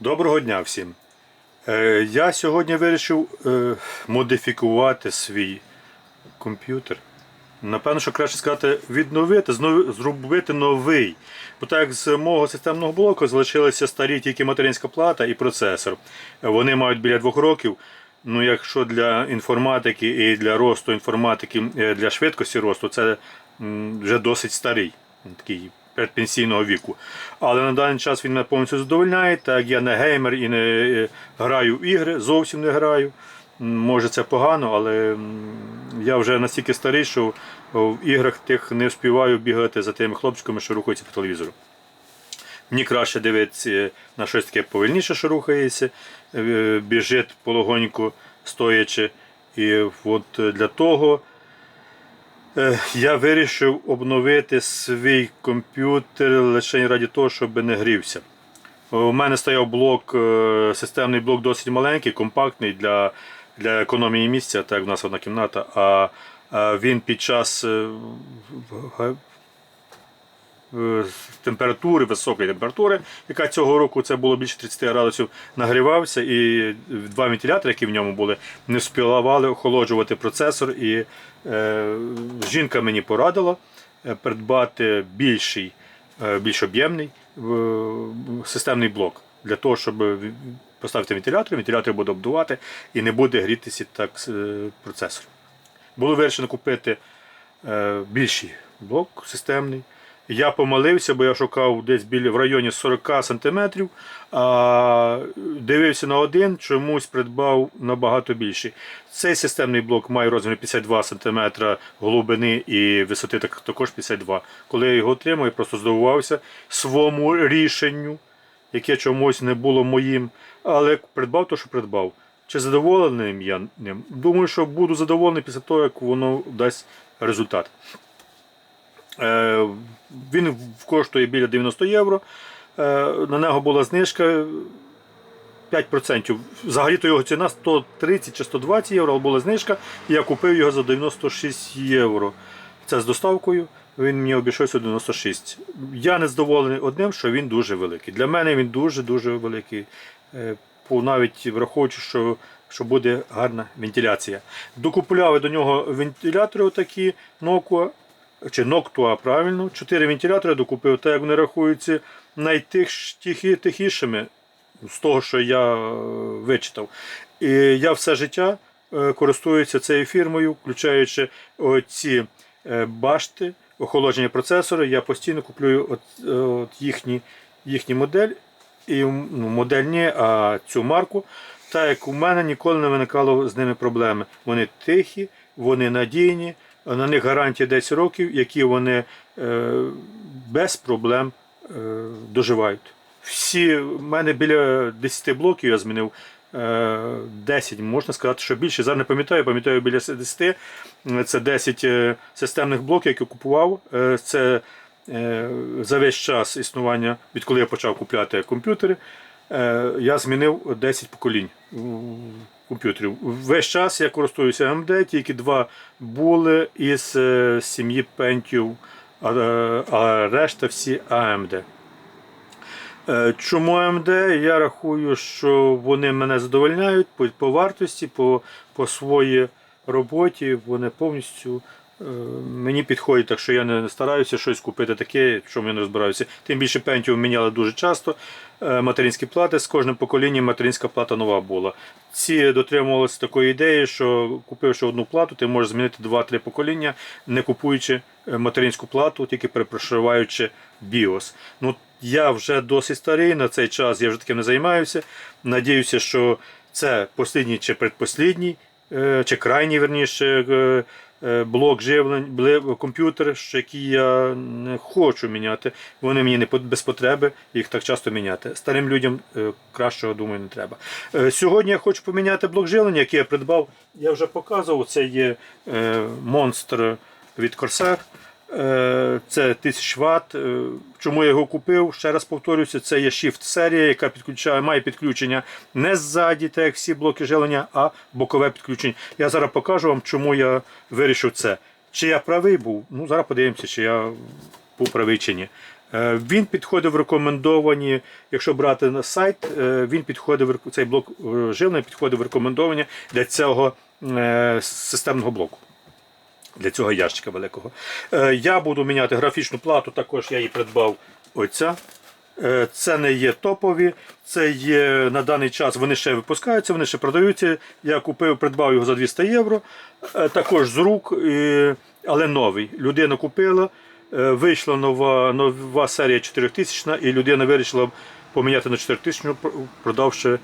Доброго дня всім. Е, Я сьогодні вирішив е, модифікувати свій комп'ютер. Напевно, що краще сказати, відновити, зробити новий. Бо так з мого системного блоку залишилися старі тільки материнська плата і процесор. Вони мають біля двох років. Ну, якщо для інформатики і для росту інформатики, е, для швидкості росту, це вже досить старий, такий передпенсійного віку. Але на даний час він мене повністю задовольняє, так як я не геймер і не е, граю в ігри, зовсім не граю. Може це погано, але я вже настільки старий, що в іграх тих не вспіваю бігати за тими хлопчиками, що рухаються по телевізору. Мені краще дивитися на щось таке повільніше, що рухається, е, біжить полегоньку стоячи. І от для того е, я вирішив обновити свій комп'ютер лише раді того, щоб не грівся. У мене стояв блок, е, системний блок досить маленький, компактний для, для економії місця, так в нас одна кімната. А, він під час е, е, температури, високої температури, яка цього року це було більше 30 градусів, нагрівався, і два вентилятори, які в ньому були, не спілавали охолоджувати процесор. І е, жінка мені порадила е, придбати більший, е, більш об'ємний е, системний блок для того, щоб поставити вентилятор, вентилятор буде обдувати і не буде грітися так е, процесор. Було вирішено купити е, більший блок системний. Я помолився, бо я шукав десь біля в районі 40 см, а дивився на один, чомусь придбав набагато більший. Цей системний блок має розмір 52 см глибини і висоти так- також 52 Коли я його отримав, я просто здивувався своєму рішенню, яке чомусь не було моїм, але придбав то, що придбав. Чи задоволений я ним? Думаю, що буду задоволений після того, як воно дасть результат. Е, Він коштує біля 90 євро. Е, На нього була знижка 5%. Взагалі-то його ціна 130 чи 120 євро, але була знижка. Я купив його за 96 євро. Це з доставкою. Він мені обійшовся 96. Я не задоволений одним, що він дуже великий. Для мене він дуже-дуже великий. Е, Навіть враховуючи, що, що буде гарна вентиляція. Докупляли до нього вентилятори отакі Nokia, чи Noctua, правильно. Чотири вентилятори докупив, так як вони рахуються найтихішими з того, що я е, вичитав. І я все життя е, користуюся цією фірмою, включаючи ці башти, охолодження процесора. Я постійно куплюю от, е, от їхні, їхні модель, і ну, модель а цю марку. Так як у мене ніколи не виникало з ними проблеми. Вони тихі, вони надійні, на них гарантія 10 років, які вони е, без проблем е, доживають. Всі, в мене біля 10 блоків я змінив. е, 10, можна сказати, що більше. Зараз не пам'ятаю, пам'ятаю біля 10. Це 10 е, системних блоків, які купував. Е, Це е, за весь час існування, відколи я почав купляти комп'ютери, е, я змінив 10 поколінь комп'ютерів. Весь час я користуюся AMD, тільки два були із е, сім'ї Pentium, а, е, а решта всі AMD. Е, Чому AMD? Я рахую, що вони мене задовольняють по, вартості, по, по своїй роботі. Вони повністю мені підходять, так що я не стараюся щось купити таке, чому я не розбираюся. Тим більше Pentium міняли дуже часто. е, Материнські плати з кожним поколінням материнська плата нова була. Ці дотримувалися такої ідеї, що купивши одну плату, ти можеш змінити 2-3 покоління, не купуючи е, материнську плату, тільки перепрошиваючи BIOS. Ну, я вже досить старий на цей час, я вже таким не займаюся. Надіюся, що це послідній чи предпослідній, е, чи крайній верніше е, е, блок живлень, комп'ютер, який я не хочу міняти. Вони мені не без потреби їх так часто міняти. Старим людям е, кращого, думаю, не треба. Е, Сьогодні я хочу поміняти блок живлення, який я придбав. Я вже показував, це є е, монстр від Corsair. Е, Це 1000 Вт. Е, Чому я його купив? Ще раз повторюся, це є Shift серія, яка підключає, має підключення не ззаді, так як всі блоки жилення, а бокове підключення. Я зараз покажу вам, чому я вирішив це. Чи я правий був? Ну, зараз подивимося, чи я був правий чи ні. Е, Він підходив в рекомендовані, якщо брати на сайт, він підходив цей блок живлення підходив рекомендовані для цього системного блоку. Для цього ящика великого. Е, Я буду міняти графічну плату, також я її придбав оця. Е, Це не є топові, це є на даний час. Вони ще випускаються, вони ще продаються. Я купив, придбав його за 200 євро. Е, Також з рук, але новий. Людина купила, вийшла нова, нова серія 4000 і людина вирішила поміняти на 4000, продавши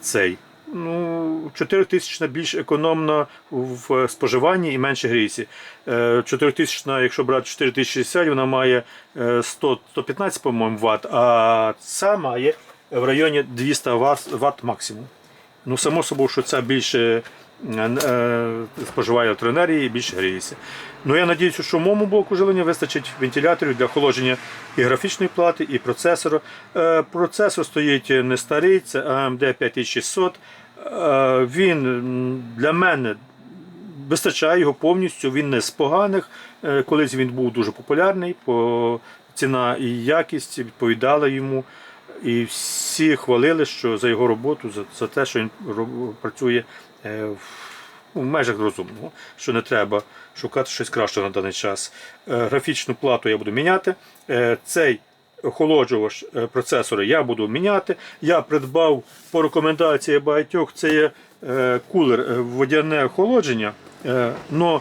цей. Ну, 4000 більш економна в споживанні і менше гріється. 4000, якщо брати 4060, вона має е, 100, 115, по-моєму, Вт, а ця має в районі 200 Вт, максимум. Ну, само собою, що ця більше е, е, споживає електроенергії і більше гріється. Ну, я сподіваюся, що в моєму блоку живлення вистачить вентиляторів для охолодження і графічної плати, і процесора. Е, Процесор стоїть не старий, це AMD 5600. Е, Він для мене вистачає його повністю. Він не з поганих. Е, Колись він був дуже популярний, по ціна і якість відповідала йому. І всі хвалили, що за його роботу, за, за те, що він працює е, в, в межах розумного, що не треба шукати щось краще на даний час. Е, Графічну плату я буду міняти. Е, Цей охолоджувач е, процесора я буду міняти. Я придбав по рекомендації багатьох, це є е, кулер е, водяне охолодження. Е, Но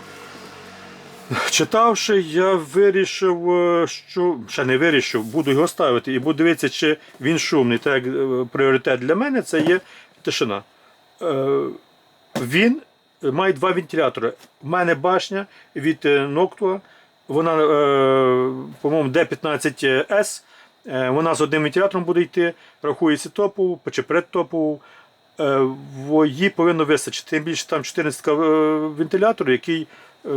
Читавши, я вирішив, е, що ще не вирішив, буду його ставити і буду дивитися, чи він шумний. Так як е, пріоритет для мене це є тишина. Він має два вентилятори. У мене башня від е, Noctua, вона, е, по-моєму, D15S. Е, Вона з одним вентилятором буде йти, рахується топову, чи предтопову. Її повинно вистачити. Тим більше там 14 е, вентилятор, який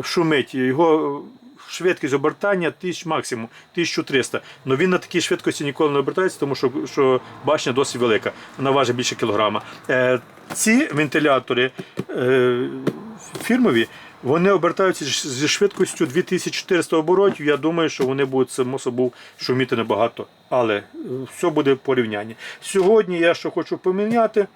шумить. Його швидкість обертання тисяч максимум 1300. Але він на такій швидкості ніколи не обертається, тому що, що башня досить велика. Вона важить більше кілограма. Е, Ці вентилятори е, фірмові. Вони обертаються зі швидкістю 2400 оборотів. Я думаю, що вони будуть само собою шуміти небагато. Але е, все буде в порівнянні. Сьогодні я що хочу поміняти.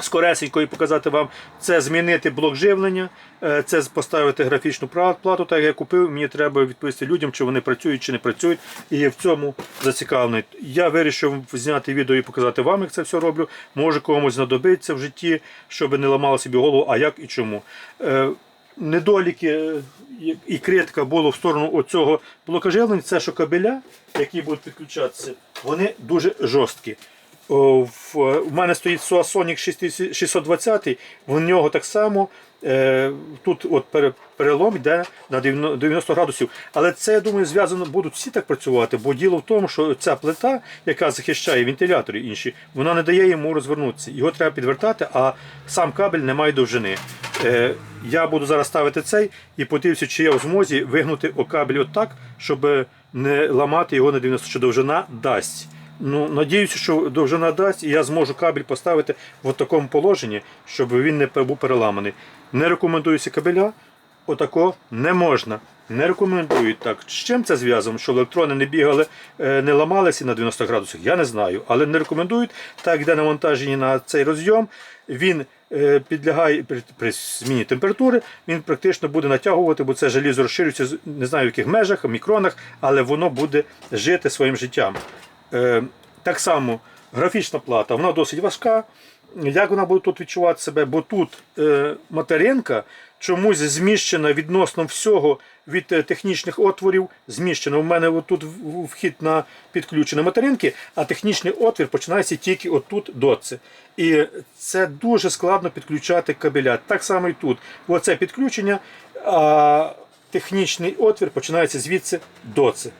Скоресенько і показати вам, це змінити блок живлення, е, це поставити графічну плату, так як я купив, мені треба відповісти людям, чи вони працюють, чи не працюють. І в цьому зацікавлений. Я вирішив зняти відео і показати вам, як це все роблю. Може комусь знадобиться в житті, щоб не ламало собі голову, а як і чому. Е, Недоліки е, і критика було в сторону оцього блока живлення, це що кабеля, які будуть підключатися, вони дуже жорсткі. О, в, мене стоїть 60 620, в нього так само. Е, тут от перелом йде на 90 90 градусів. Але це, я думаю, зв'язано будуть всі так працювати, бо діло в тому, що ця плита, яка захищає вентилятори інші, вона не дає йому розвернутися. Його треба підвертати, а сам кабель не має довжини. Е, я буду зараз ставити цей і подивлюся, чи я в змозі вигнути кабель отак, щоб не ламати його на 90, що довжина дасть. Ну, надіюся, що довжина дасть, і я зможу кабель поставити в такому положенні, щоб він не був переламаний. Не рекомендуюся кабеля, отако не можна. Не рекомендують так. З чим це зв'язано? Що електрони не бігали, е, не ламалися на 90 градусах? Я не знаю. Але не рекомендують. Так йде навантаження на цей розйом. Він е, підлягає при, зміні температури, він практично буде натягувати, бо це желізо розширюється не знаю в яких межах, мікронах, але воно буде жити своїм життям. Е, Так само графічна плата, вона досить важка. Як вона буде тут відчувати себе? Бо тут е, материнка чомусь зміщена відносно всього від е, технічних отворів. Зміщена. У мене тут вхід на підключені материнки, а технічний отвір починається тільки отут до. І це дуже складно підключати кабеля. Так само і тут. Оце підключення, а технічний отвір починається звідси до це.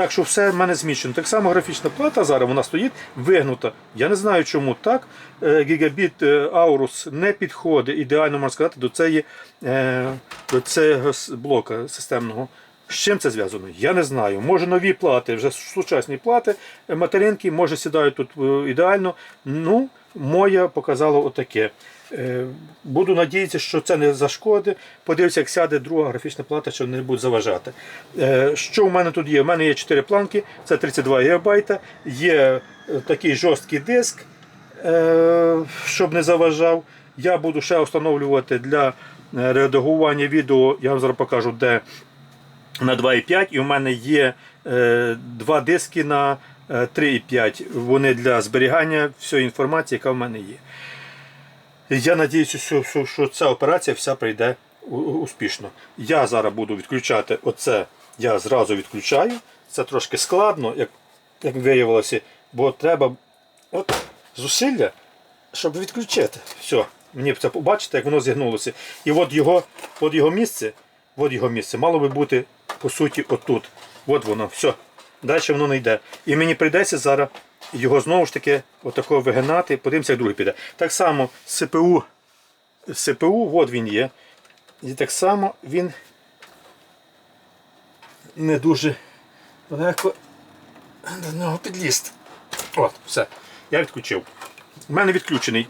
Так що все в мене зміщено. Так само графічна плата зараз вона стоїть вигнута. Я не знаю, чому так. Е, Гігабіт е, Aorus не підходить ідеально можна сказати до цієї е, до цього блока системного. З чим це зв'язано? Я не знаю. Може нові плати, вже сучасні плати, е, материнки, може сідають тут е, ідеально. Ну, моя показала отаке. Е, Буду надіятися, що це не зашкодить. Подивився, як сяде друга графічна плата, що не буде заважати. Е, Що в мене тут є? У мене є 4 планки, це 32 ГБ, є е, такий жорсткий диск, щоб не заважав. Я буду ще встановлювати для редагування відео, я вам зараз покажу, де на 2,5 і у мене є два диски на е, 3,5. Вони для зберігання всієї інформації, яка в мене є. Я сподіваюся, що, ця операція вся у- успішно. Я зараз буду відключати оце, я зразу відключаю. Це трошки складно, як, як виявилося, бо треба от, зусилля, щоб відключити. Все, мені це побачите, як воно зігнулося. І от його, от його місце, от його місце мало би бути по суті отут. От воно, все. Далі воно не йде. І мені прийдеться зараз його знову ж таки отако вигинати, подивимося, як другий піде. Так само СПУ, СПУ, от він є. І так само він не дуже легко до нього підлізти. От, все. Я відключив. У мене відключений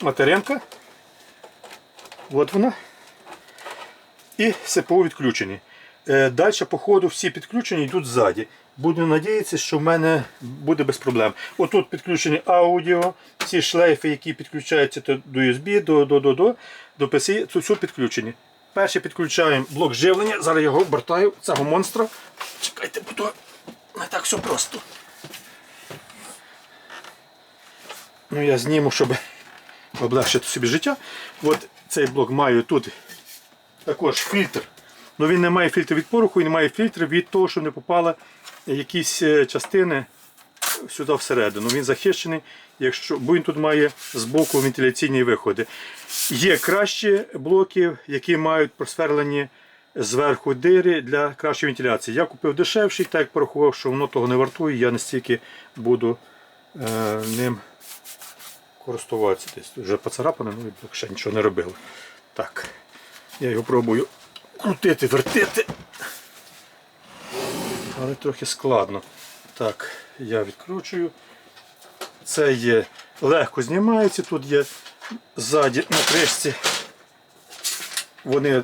материнка. От вона. І СПУ відключені. Е, Далі, по ходу, всі підключені йдуть ззаді. Буду надіятися, що в мене буде без проблем. Отут підключені аудіо, ці шлейфи, які підключаються до USB, до, до, до, до, до PC, тут все підключені. Перше підключаємо блок живлення, зараз його обертаю, цього монстра. Чекайте, бо то не так все просто. Ну, я зніму, щоб облегшити собі життя. От цей блок має тут також фільтр. Ну він не має фільтру від пороху і не має фільтру від того, що не попали якісь е, частини сюди всередину. Він захищений, якщо, бо він тут має з боку вентиляційні виходи. Є кращі блоки, які мають просверлені зверху дири для кращої вентиляції. Я купив дешевший, так як порахував, що воно того не вартує, я настільки буду е, ним користуватися. Десь вже поцарапане, ну ще нічого не робили. Так, я його пробую крутити, вертити. Але трохи складно. Так, я відкручую. Це є легко знімається. Тут є ззаді на кришці. Вони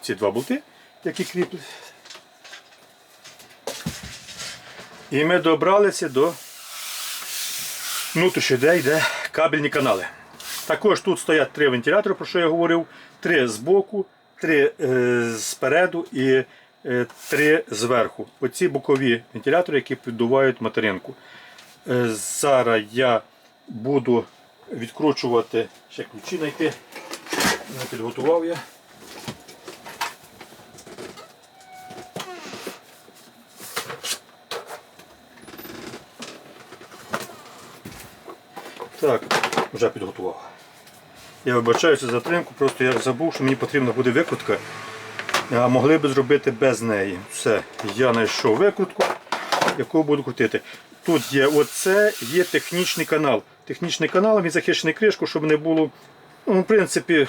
ці два болти, які кріплять. І ми добралися до внутрішньої, де йде кабельні канали. Також тут стоять три вентилятори, про що я говорив, три збоку, три е, спереду і е, три зверху. Оці бокові вентилятори, які піддувають материнку. Е, зараз я буду відкручувати, ще ключі знайти. Підготував я. Так, вже підготував. Я вибачаюся за затримку, просто я забув, що мені потрібна буде викрутка. А могли б зробити без неї. Все, я знайшов викрутку, яку буду крутити. Тут є оце, є технічний канал. Технічний канал, він захищений кришкою, щоб не було. Ну, в принципі,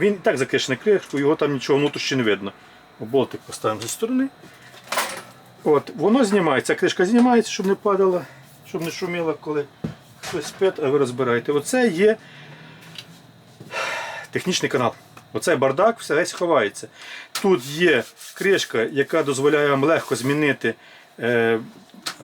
він і так захищений кришкою, його там нічого внутрішньо не видно. Болтик поставимо зі сторони. От, воно знімається, кришка знімається, щоб не падала, щоб не шуміло, коли хтось спить, а ви розбираєте. Оце є технічний канал. Оцей бардак все весь ховається. Тут є кришка, яка дозволяє вам легко змінити е,